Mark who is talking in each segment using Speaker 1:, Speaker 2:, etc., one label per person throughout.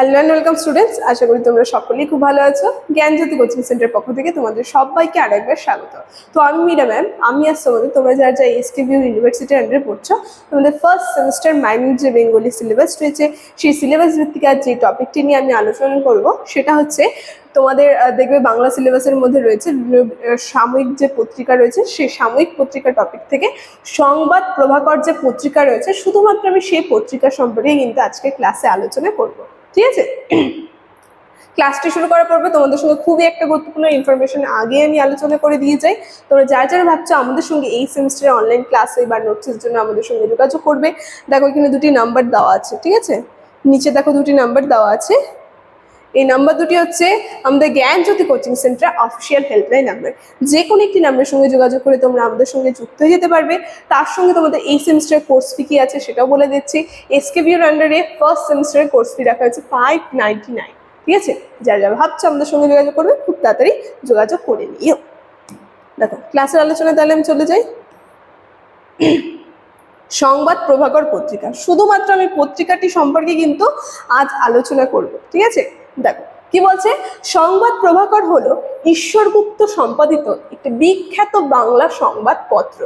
Speaker 1: Hello and welcome students আশা করি তোমরা সকলেই খুব ভালো আছো। জ্ঞানজ্যোতি কোচিং সেন্টারের পক্ষ থেকে তোমাদের সবাইকে আরেকবার স্বাগত। তো আমি মিরা ম্যাম আমি আজ তোমাদের তোমরা যারা যারা এসকে ইউনিভার্সিটির আন্ডারে পড়ছো, তোমাদের ফার্স্ট সেমিস্টার মাইনর যে বেঙ্গলি সিলেবাস রয়েছে, সেই সিলেবাস ভিত্তিক আজ যে টপিকটি নিয়ে আমি আলোচনা করব, সেটা হচ্ছে তোমাদের দেখবে বাংলা সিলেবাসের মধ্যে রয়েছে সাময়িক যে পত্রিকা রয়েছে, সেই সাময়িক পত্রিকা টপিক থেকে সংবাদ প্রভাকর যে পত্রিকা রয়েছে, শুধুমাত্র আমি সেই পত্রিকা সম্পর্কে কিন্তু আজকে ক্লাসে আলোচনা করব। ঠিক আছে? ক্লাসটি শুরু করার পূর্বে তোমাদের সঙ্গে খুবই একটা গুরুত্বপূর্ণ ইনফরমেশন আগে আমি আলোচনা করে দিয়ে যাই। তোমরা যারা যারা ভাবছ আমাদের সঙ্গে এই সেমিস্টারে অনলাইন ক্লাসে বা নোটসের জন্য আমাদের সঙ্গে যোগাযোগ করবে। দেখো এখানে দুটি নাম্বার দেওয়া আছে, ঠিক আছে? নিচে দেখো দুটি নাম্বার দেওয়া আছে। এই নাম্বার দুটি হচ্ছে আমাদের Gyanjyoti coaching centre official helpline number. যে কোনো একটি নাম্বারের সঙ্গে যোগাযোগ করে তোমরা আমাদের সঙ্গে যুক্ত হয়ে যেতে পারবে। তার সঙ্গে তোমাদের এই সেমিস্টারের কোর্স ফি কি আছে সেটাও বলে দিচ্ছি। এসকে বিউর আন্ডারে ফার্স্ট সেমিস্টারের কোর্স ফি রাখা হয়েছে ফাইভ নাইনটি নাইন ঠিক আছে? যারা যারা ভাবছ আমাদের সঙ্গে যোগাযোগ করবে, খুব তাড়াতাড়ি যোগাযোগ করে নিও। দেখো ক্লাসের আলোচনায় তাহলে আমি চলে যাই। সংবাদ প্রভাকর পত্রিকা। শুধুমাত্র আমি পত্রিকাটি সম্পর্কে কিন্তু আজ আলোচনা করব। ঠিক আছে? দেখো, কি বলছে? সংবাদ প্রভাকর হলো ঈশ্বরগুপ্ত সম্পাদিত একটি বিখ্যাত বাংলা সংবাদপত্র।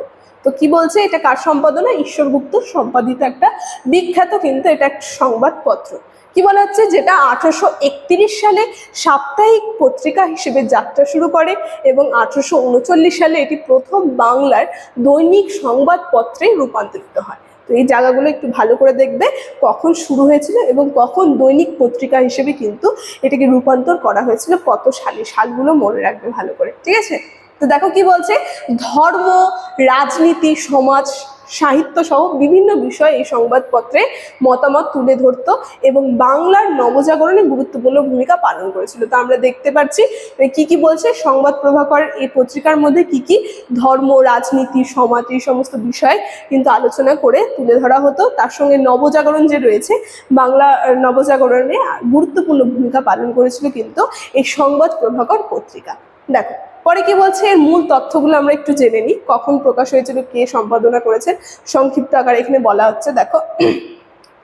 Speaker 1: তো কি বলছে? এটা কার সম্পাদনা? ঈশ্বরগুপ্ত সম্পাদিত একটা বিখ্যাত কিন্তু এটা একটা সংবাদপত্র। কি বলা হচ্ছে? যেটা আঠারোশো একত্রিশ সালে সাপ্তাহিক পত্রিকা হিসেবে যাত্রা শুরু করে এবং আঠারোশো উনচল্লিশ সালে এটি প্রথম বাংলার দৈনিক সংবাদপত্রে রূপান্তরিত হয়। তো এই জায়গাগুলো একটু ভালো করে দেখবে কখন শুরু হয়েছিল এবং কখন দৈনিক পত্রিকা হিসেবে কিন্তু এটাকে রূপান্তর করা হয়েছিল, কত সালে, সালগুলো মনে রাখবে ভালো করে, ঠিক আছে? তো দেখো কি বলছে? ধর্ম, রাজনীতি, সমাজ সাহিত্য সহ বিভিন্ন বিষয়ে এই সংবাদপত্রে মতামত তুলে ধরতো এবং বাংলার নবজাগরণে গুরুত্বপূর্ণ ভূমিকা পালন করেছিল। তো আমরা দেখতে পাচ্ছি কি কি বলছে? সংবাদ প্রভাকর এই পত্রিকার মধ্যে কি কি? ধর্ম, রাজনীতি, সমাজ এই সমস্ত বিষয় কিন্তু আলোচনা করে তুলে ধরা হতো। তার সঙ্গে নবজাগরণ যে রয়েছে, বাংলা নবজাগরণে গুরুত্বপূর্ণ ভূমিকা পালন করেছিল কিন্তু এই সংবাদ প্রভাকর পত্রিকা। দেখো পরে কি বলছে? এর মূল তথ্যগুলো আমরা একটু জেনে নিই। কখন প্রকাশ হয়েছিল, কে সম্পাদনা করেছে সংক্ষিপ্ত আকারে এখানে বলা হচ্ছে, দেখো।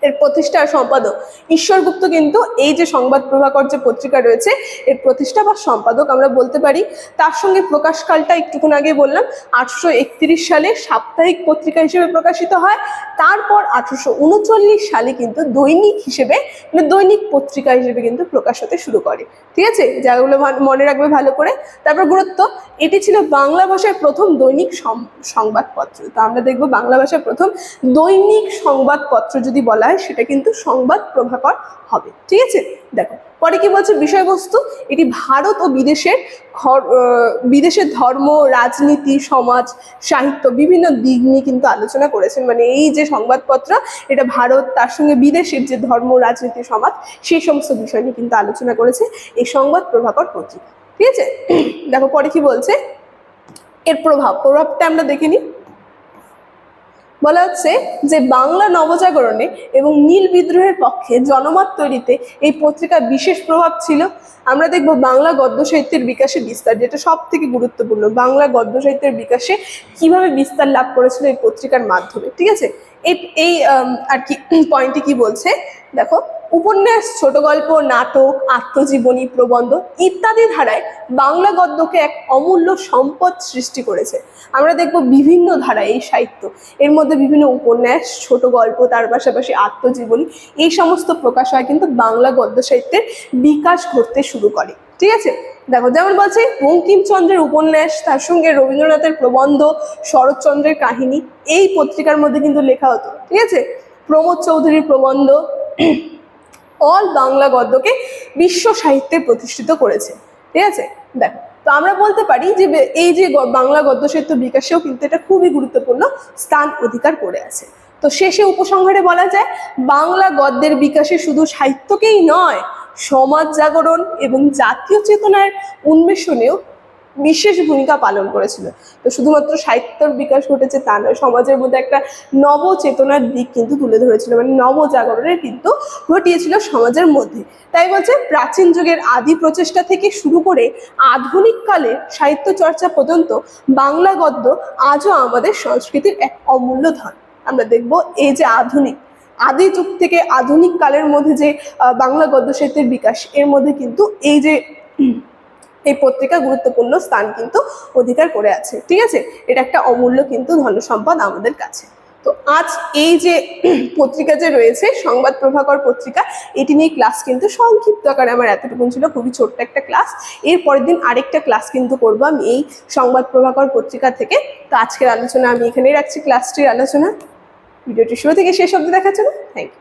Speaker 1: এর প্রতিষ্ঠা আর সম্পাদক। ঈশ্বরগুপ্ত কিন্তু এই যে সংবাদ প্রভাকর যে পত্রিকা রয়েছে, এর প্রতিষ্ঠা বা সম্পাদক আমরা বলতে পারি, তার সঙ্গে প্রকাশকালটা একটুক্ষণ আগে বললাম, আঠারোশো একত্রিশ সালে সাপ্তাহিক পত্রিকা হিসেবে প্রকাশিত হয়, তারপর আঠারোশো উনচল্লিশ সালে কিন্তু দৈনিক হিসেবে মানে দৈনিক পত্রিকা হিসেবে কিন্তু প্রকাশ হতে শুরু করে। ঠিক আছে? যাগুলো মনে রাখবে ভালো করে। তারপর গুরুত্ব, এটি ছিল বাংলা ভাষায় প্রথম দৈনিক সংবাদপত্র। তো আমরা দেখব বাংলা ভাষায় প্রথম দৈনিক সংবাদপত্র যদি বলা হয়, সেটা কিন্তু সংবাদ প্রভাকর হবে। ঠিক আছে? দেখো, পরে কি বলছে বিষয়বস্তু? এটি ভারত ও বিদেশের বিদেশের ধর্ম, রাজনীতি, সমাজ, সাহিত্য বিভিন্ন দিক নিয়ে কিন্তু আলোচনা করেছেন। মানে এই যে সংবাদপত্র, এটা ভারত, তার সঙ্গে বিদেশের যে ধর্ম, রাজনীতি, সমাজ, সেই সমস্ত বিষয় নিয়ে কিন্তু আলোচনা করেছে এই সংবাদ প্রভাকর পত্রিকা। ঠিক আছে? দেখো, পরে কি বলছে? এর প্রভাব, প্রভাবটা আমরা দেখে নিই। বলা হচ্ছে যে বাংলা নবজাগরণে এবং নীল বিদ্রোহের পক্ষে জনমত তৈরিতে এই পত্রিকার বিশেষ প্রভাব ছিল। আমরা দেখব বাংলা গদ্য সাহিত্যের বিকাশে বিস্তার, যেটা সব থেকে গুরুত্বপূর্ণ। বাংলা গদ্য সাহিত্যের বিকাশে কীভাবে বিস্তার লাভ করেছিল এই পত্রিকার মাধ্যমে, ঠিক আছে? এই এই আর কি পয়েন্টে কি বলছে? দেখো, উপন্যাস, ছোট গল্প, নাটক, আত্মজীবনী, প্রবন্ধ ইত্যাদি ধারায় বাংলা গদ্যকে এক অমূল্য সম্পদ সৃষ্টি করেছে। আমরা দেখব বিভিন্ন ধারায় এই সাহিত্য। এর মধ্যে বিভিন্ন উপন্যাস, ছোট গল্প, তার পাশাপাশি আত্মজীবনী, এই সমস্ত প্রকাশ হয় কিন্তু বাংলা গদ্য সাহিত্যের বিকাশ ঘটতে শুরু করে। ঠিক আছে? দেখো, যেমন বলছে, বঙ্কিমচন্দ্রের উপন্যাস, তার সঙ্গে রবীন্দ্রনাথের প্রবন্ধ, শরৎচন্দ্রের কাহিনী, এই পত্রিকার মধ্যে কিন্তু লেখা হতো। ঠিক আছে? প্রমোদ চৌধুরীর প্রবন্ধ অল বাংলা গদ্যকে বিশ্ব সাহিত্যে প্রতিষ্ঠিত করেছে। ঠিক আছে? দেখো, তো আমরা বলতে পারি যে এই যে বাংলা গদ্য সাহিত্য বিকাশেও কিন্তু এটা খুবই গুরুত্বপূর্ণ স্থান অধিকার করে আছে। তো শেষে উপসংহারে বলা যায়, বাংলা গদ্যের বিকাশে শুধু সাহিত্যকেই নয়, সমাজ জাগরণ এবং জাতীয় চেতনার উন্মেষণেও বিশেষ ভূমিকা পালন করেছিল। তো শুধুমাত্র সাহিত্যর বিকাশ ঘটেছে তা নয়, সমাজের মধ্যে একটা নবচেতনার দিক কিন্তু তুলে ধরেছিল। মানে নবজাগরণের কিন্তু ঘটিয়েছিল সমাজের মধ্যে। তাই বলছে প্রাচীন যুগের আদি প্রচেষ্টা থেকে শুরু করে আধুনিক কালে সাহিত্য চর্চা পর্যন্ত বাংলা গদ্য আজও আমাদের সংস্কৃতির এক অমূল্য ধন। আমরা দেখব এই যে আধুনিক, আদি যুগ থেকে আধুনিক কালের মধ্যে যে বাংলা গদ্য সাহিত্যের বিকাশ, এর মধ্যে কিন্তু এই যে এই পত্রিকা গুরুত্বপূর্ণ স্থান কিন্তু অধিকার করে আছে, ঠিক আছে? এটা একটা অমূল্য কিন্তু ধন সম্পদ আমাদের কাছে। তো আজ এই যে পত্রিকা যে রয়েছে, সংবাদ প্রভাকর পত্রিকা, এটি নিয়ে ক্লাস কিন্তু সংক্ষিপ্ত আকারে আমার এতটুকু ছিল, খুবই ছোট্ট একটা ক্লাস এর পরের দিন আরেকটা ক্লাস কিন্তু করব আমি এই সংবাদ প্রভাকর পত্রিকা থেকে। তো আজকের আলোচনা আমি এখানেই রাখছি ক্লাসটির আলোচনা। ভিডিওটি শুরু থেকে শেষ অবধি দেখার জন্য থ্যাংক ইউ